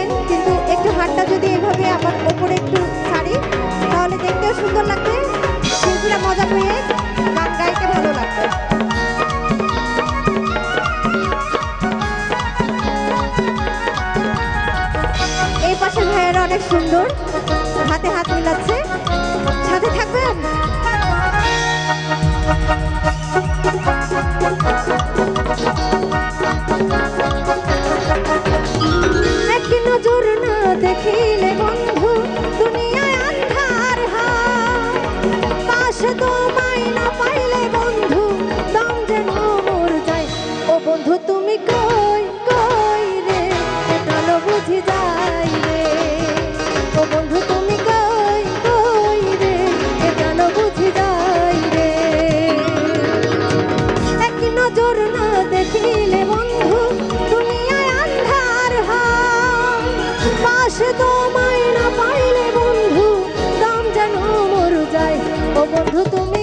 করবেন কিন্তু একটু হাতটা যদি এভাবে আমার ওপরে একটু ছাড়ি তাহলে দেখতেও সুন্দর লাগবে। শিল্পীরা মজা পেয়ে গান গাইতে ভালো লাগবে। এই পাশের ভাইয়েরা অনেক সুন্দর, হাতে হাত মিলাচ্ছে। দেখিলে বন্ধু, দুনিয়ায় আন্ধার হায় পাশে তোমায় না পাইলে বন্ধু, দম যেন মোর যায়। ও বন্ধু, তুমি কই? তোমায় না পাইলে বন্ধু দাম যেন মরু যায়। ও বন্ধু তুমি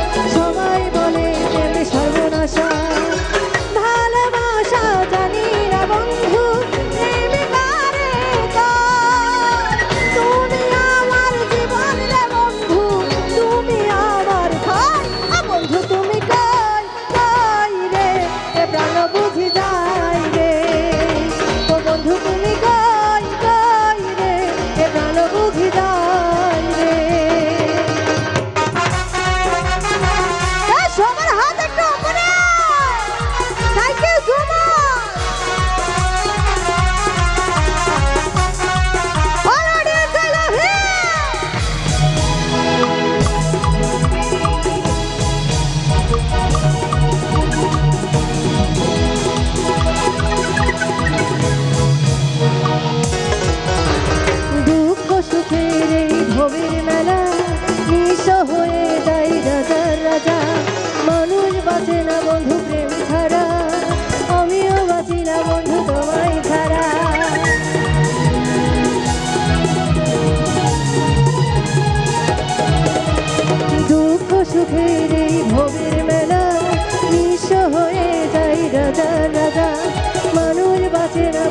মানুষ বাঁচে না বন্ধু প্রেম ছাড়া, আমিও বাঁচি না বন্ধু তোমায় ছাড়া। দুঃখ সুখের এই ভবের মেলা নিঃস হয়ে যায় রাজা রাজা। মানুষ বাঁচে না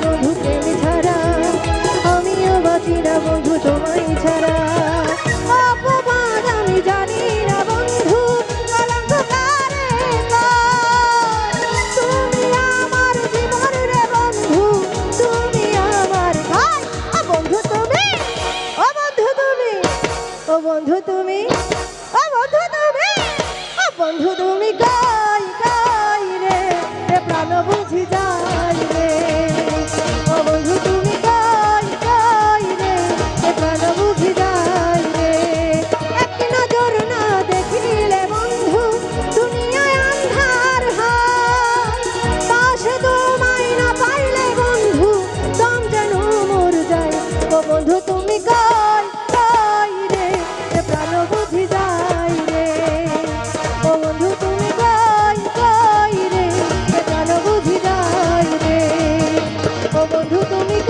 ও বন্ধু তুমি, ও বন্ধু তুমি, ও বন্ধু তুমি, গাই গাই রে প্রাণ বুঝি যাই রে। Ay,